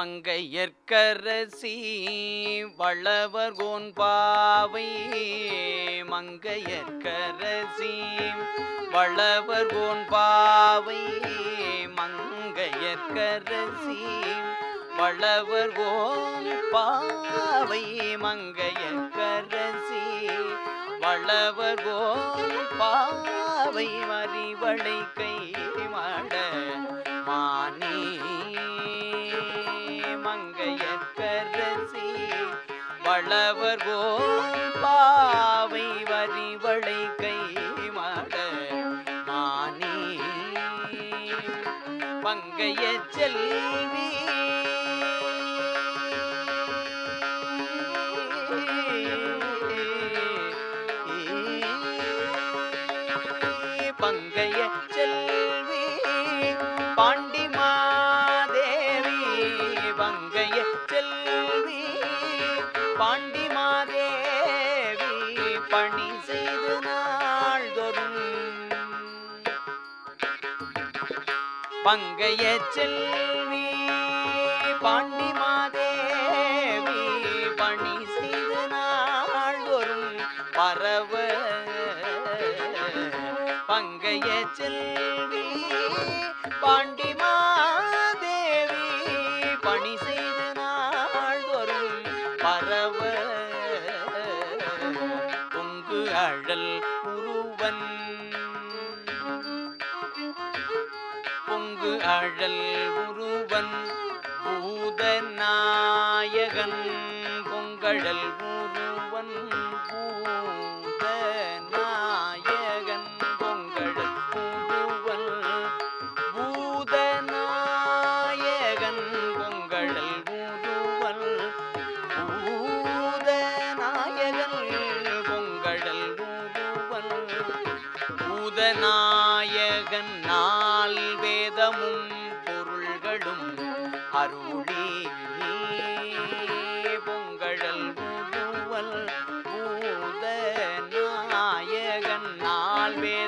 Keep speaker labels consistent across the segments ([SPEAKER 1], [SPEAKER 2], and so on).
[SPEAKER 1] மங்கையற்கரசி வளவர்கோன் பாவை. மங்கையற்கரசி வளவர்கோன் பாவை. வளவர் வளவர்கோன் பாவை. மங்கையற்கரசி வளவர்கோன் பாவை. மறிவளை கை பங்கைய செல்வி பாண்டி மாதேவி பணி செய்து நாள்தொரும் பரவ. பங்கைய செல்வி பாண்டி மாதேவி பணி செய்து நாள்தொரும் பரவ. பொங்கு அழல் உருவன் அழல் உருவன் பூதநாயகன் பொங்கழல் உருவன் பூதநாயகன் பொங்கழல் உருவன் பூதநாயகன்.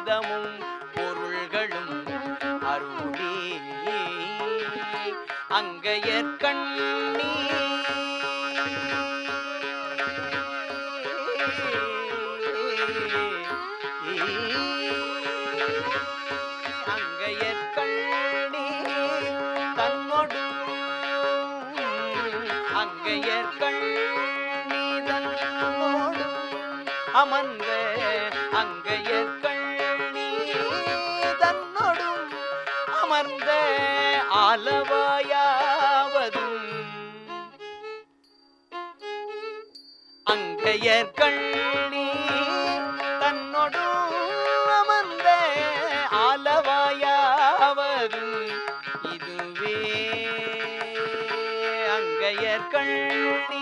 [SPEAKER 1] வேதமும் பொருள்களும் அருளி. அங்கையற்கண்ணீ அங்கையற்கண்ணி தன்னொடு. அங்கையற்கண்ணி தன்னோடு. அமர்ந்த அங்கையற்க அளவாயாவதும் அங்கையர் கண்ணி தன்னொடு அமர்ந்த ஆலவாயாவதும் இதுவே அங்கையர் கண்ணி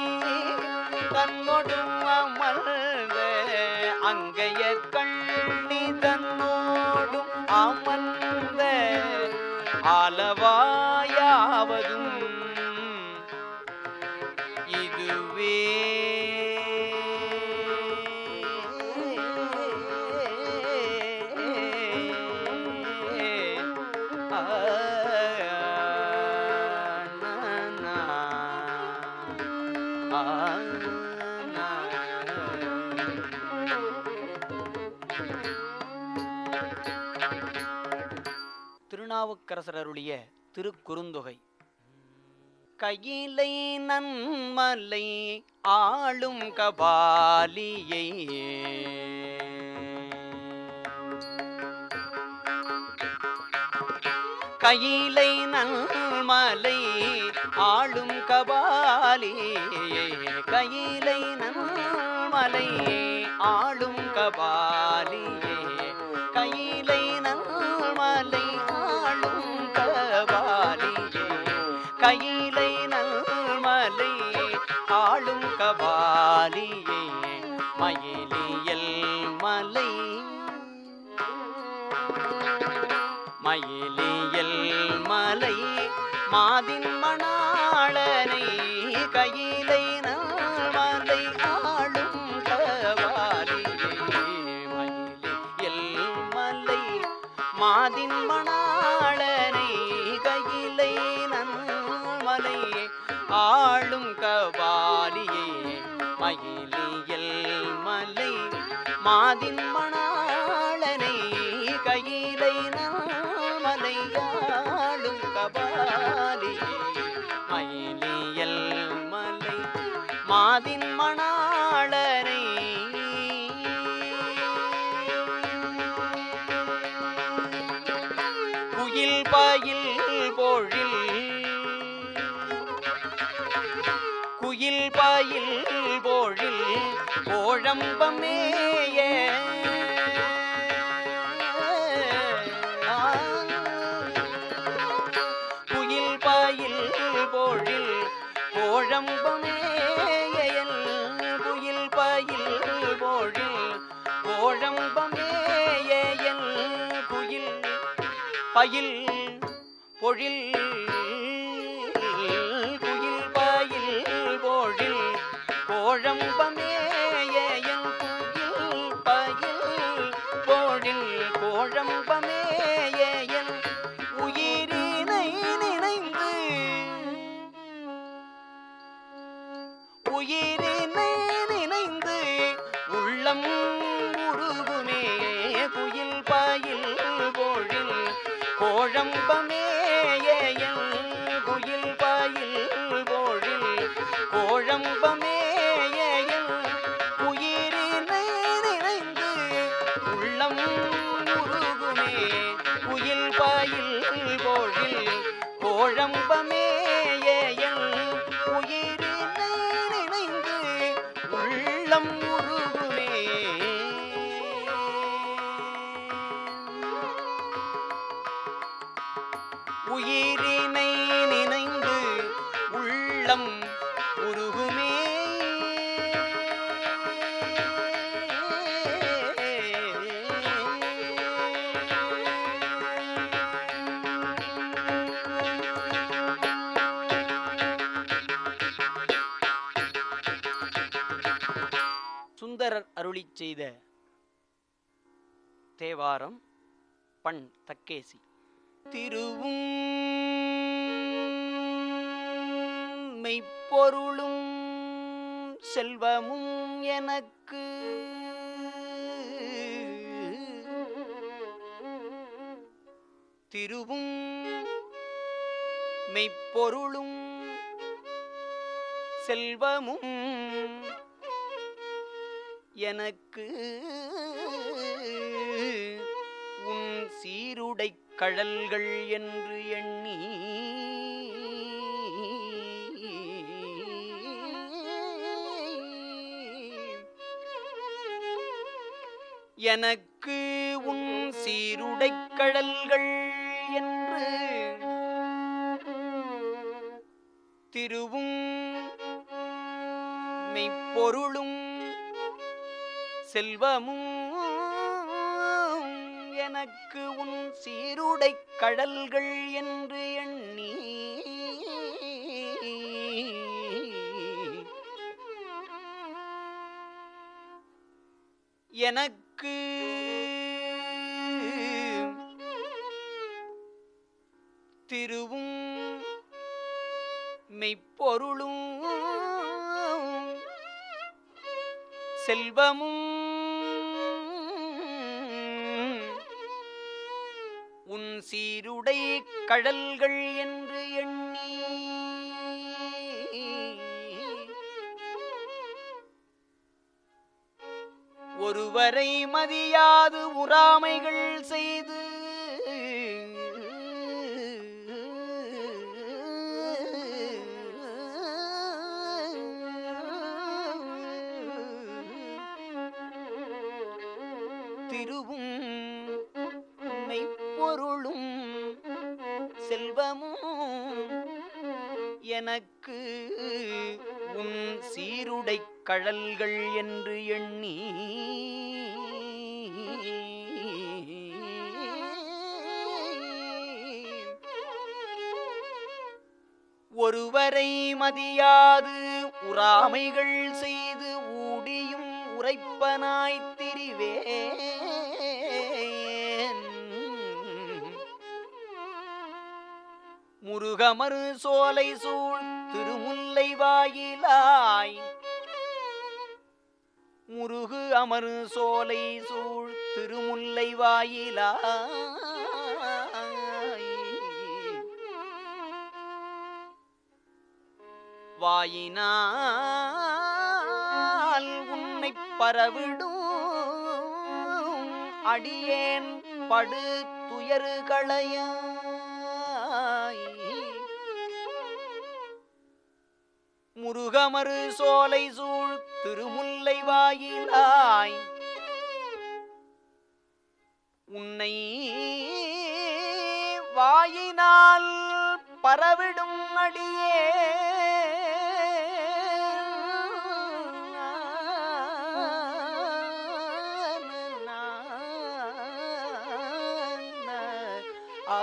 [SPEAKER 1] திருநாவுக்கரசர் அருளிய திருக்குறுந்தொகை. கையிலை நன்மலை ஆளும் கபாலியை. கையிலை நன்மலை ஆளும் கபாலியே. கையிலை நன்மலை ஆளும் கபாலி அதின்மணாளனை கையிலை நன்மலை ஆளும் கபாலியே மயிலியல் மலை மாதின்மணாளனை கையிலை நன்மலை ஆளும் கபாலியே மயிலியல் மலை மாதின் கோழம்பமேய குயில் பயில் பொழில் கோழம்பமேயல் குயில் பயில் பொழில் கோழம்பமேயல் குயில் பயில் பொழில் குயில் பயில் பொழில் அருளி செய்த தேவாரம் பண் தக்கேசி. திருவும் மெய்ப்பொருளும் செல்வமும் எனக்கு. திருவும் மெய்ப்பொருளும் செல்வமும் எனக்கு உன் சீருடை கழல்கள் என்று எண்ணி எனக்கு உன் சீருடைக்கடல்கள் என்று திருவும் மெய்ப்பொருளும் செல்வமும் எனக்கு உன் சீருடைக் கடல்கள் என்று எண்ணி. எனக்கு திருவும் மெய்ப்பொருளும் செல்வமும் சீருடை கடல்கள் என்று எண்ணி. ஒருவரை மதியாது உறாமைகள் செய்து. திருவும் எனக்கு உன் சீருடை கழல்கள் என்று எண்ணி ஒருவரை மதியாது உறாமைகள் செய்து ஊடியும் உரைப்பனாய்த் திரிவேன். முருகமரு சோலை சூழ் திருமுல்லை வாயிலாய். முருகு அமரு சோலை சூழ் திருமுல்லை வாயிலாய். வாயினால் உன்னை பரவிடும் அடியேன் படு துயறுகளையாய் முருகமரு சோலை சூழ் திருமுல்லை வாயிலாய் உன்னை வாயினால் பரவிடும் அடியே ஆ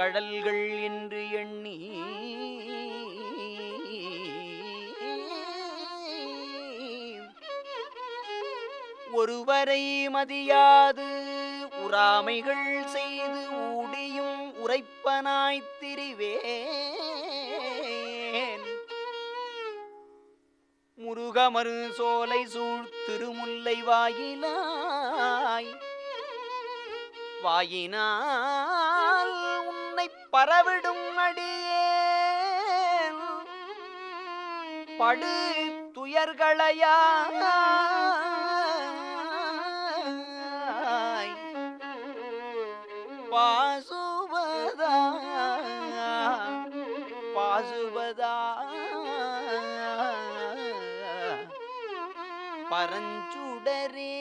[SPEAKER 1] கடல்கள் என்று எண்ணி ஒருவரை மதியாது உறாமைகள் செய்து ஊடியும் உரைப்பனாய்த் திரிவேன். முருகமரு சோலை சூழ் திருமுல்லை வாயிலாய் வாயினால் உன்னை பரவிடும் அடியே படு துயர்களையாய். பாசுவதா பாசுவதா. பரஞ்சுடரே.